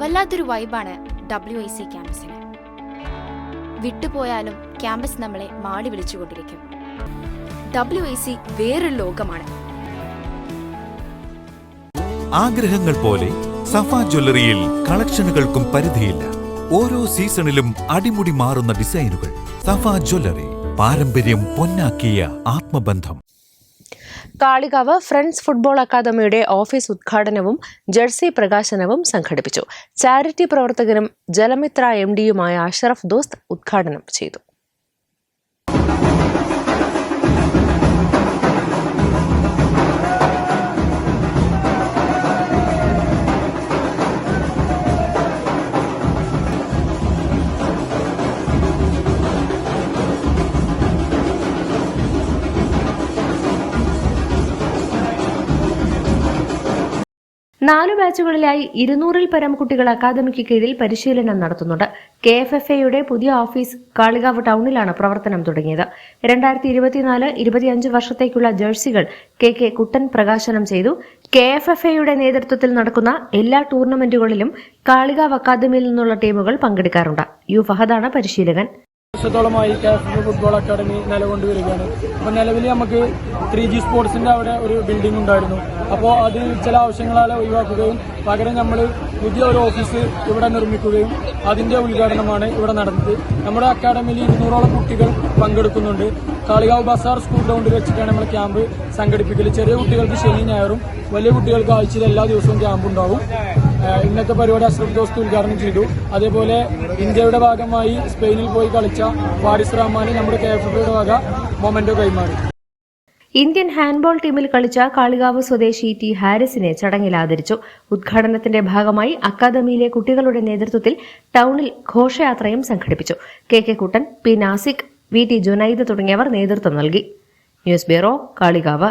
വല്ലാത്തൊരു വൈബാണ് W I C ക്യാമ്പസിന്. വിട്ടുപോയാലും ക്യാമ്പസ് നമ്മളെ മാടി വിളിച്ചുകൊണ്ടിരിക്കും. ഡബ്ല്യു ഐ സി വേറൊരു ലോകമാണ്. ആഗ്രഹങ്ങൾ പോലെ സഫ ജ്വല്ലറിയിൽ കളക്ഷനുകൾക്കും പരിധിയില്ല. ഓരോ സീസണിലും അടിമുടി മാറുന്ന ഡിസൈനുകൾ സഫ ജ്വല്ലറി പാരമ്പര്യം പൊന്നാക്കിയ ആത്മബന്ധം. കാളികാവ് ഫ്രണ്ട്സ് ഫുട്ബോൾ അക്കാദമിയുടെ ഓഫീസ് ഉദ്ഘാടനവും ജേഴ്സി പ്രകാശനവും സംഘടിപ്പിച്ചു. ചാരിറ്റി പ്രവർത്തകനും ജലമിത്ര എം ഡിയുമായ അഷറഫ് ദോസ്ത് ഉദ്ഘാടനം ചെയ്തു. നാലു ബാച്ചുകളിലായി ഇരുന്നൂറിൽ പരം കുട്ടികൾ അക്കാദമിക്ക് കീഴിൽ പരിശീലനം നടത്തുന്നുണ്ട്. കെ എഫ് എഫ് എയുടെ പുതിയ ഓഫീസ് കാളികാവ് ടൗണിലാണ് പ്രവർത്തനം തുടങ്ങിയത്. രണ്ടായിരത്തി ഇരുപത്തിനാല് ഇരുപത്തിയഞ്ച് വർഷത്തേക്കുള്ള ജേഴ്സികൾ കെ കെ കുട്ടൻ പ്രകാശനം ചെയ്തു. കെ എഫ് എഫ് എയുടെ നേതൃത്വത്തിൽ നടക്കുന്ന എല്ലാ ടൂർണമെന്റുകളിലും കാളികാവ് അക്കാദമിയിൽ നിന്നുള്ള ടീമുകൾ പങ്കെടുക്കാറുണ്ട്. യു ഫഹദാണ് പരിശീലകൻ. വർഷത്തോളമായി കാസർഗോഡ് ഫുട്ബോൾ അക്കാദമി നിലകൊണ്ടുവരികയാണ്. അപ്പോൾ നിലവിൽ നമുക്ക് ത്രീ ജി സ്പോർട്സിന്റെ അവിടെ ഒരു ബിൽഡിംഗ് ഉണ്ടായിരുന്നു. അപ്പോൾ അത് ചില ആവശ്യങ്ങളാൽ ഒഴിവാക്കുകയും പകരം നമ്മൾ പുതിയ ഒരു ഓഫീസ് ഇവിടെ നിർമ്മിക്കുകയും അതിന്റെ ഉദ്ഘാടനമാണ് ഇവിടെ നടന്നത്. നമ്മുടെ അക്കാദമിയിൽ ഇരുന്നൂറോളം കുട്ടികൾ പങ്കെടുക്കുന്നുണ്ട്. കാളികാവ് ബസാർ സ്കൂൾ ഗ്രൗണ്ടിൽ വെച്ചിട്ടാണ് നമ്മൾ ക്യാമ്പ് സംഘടിപ്പിക്കൽ ചെറിയ കുട്ടികൾക്ക് ശനി ഞായറും വലിയ കുട്ടികൾക്ക് ആഴ്ചയിൽ എല്ലാ ദിവസവും ക്യാമ്പ് ഉണ്ടാവും. ഇന്നത്തെ പരിപാടി അഷ്റഫ് ദോസ്ത് ഉദ്ഘാടനം ചെയ്തു. അതേപോലെ ഇന്ത്യയുടെ ഭാഗമായി സ്പെയിനിൽ പോയി കളിച്ച വാരിസ് റഹ്മാന് നമ്മുടെ കെ എഫ് എഫിയുടെ വക മൊമെന്റോ കൈമാറി. ഇന്ത്യൻ ഹാൻഡ്ബോൾ ടീമിൽ കളിച്ച കാളികാവ് സ്വദേശി ടി ഹാരിസിനെ ചടങ്ങിൽ ആദരിച്ചു. ഉദ്ഘാടനത്തിന്റെ ഭാഗമായി അക്കാദമിയിലെ കുട്ടികളുടെ നേതൃത്വത്തിൽ ടൌണിൽ ഘോഷയാത്രയും സംഘടിപ്പിച്ചു. K K Kuttan P Nasik V T Junaid തുടങ്ങിയവർ നേതൃത്വം നൽകി. News bureau Kalikavu.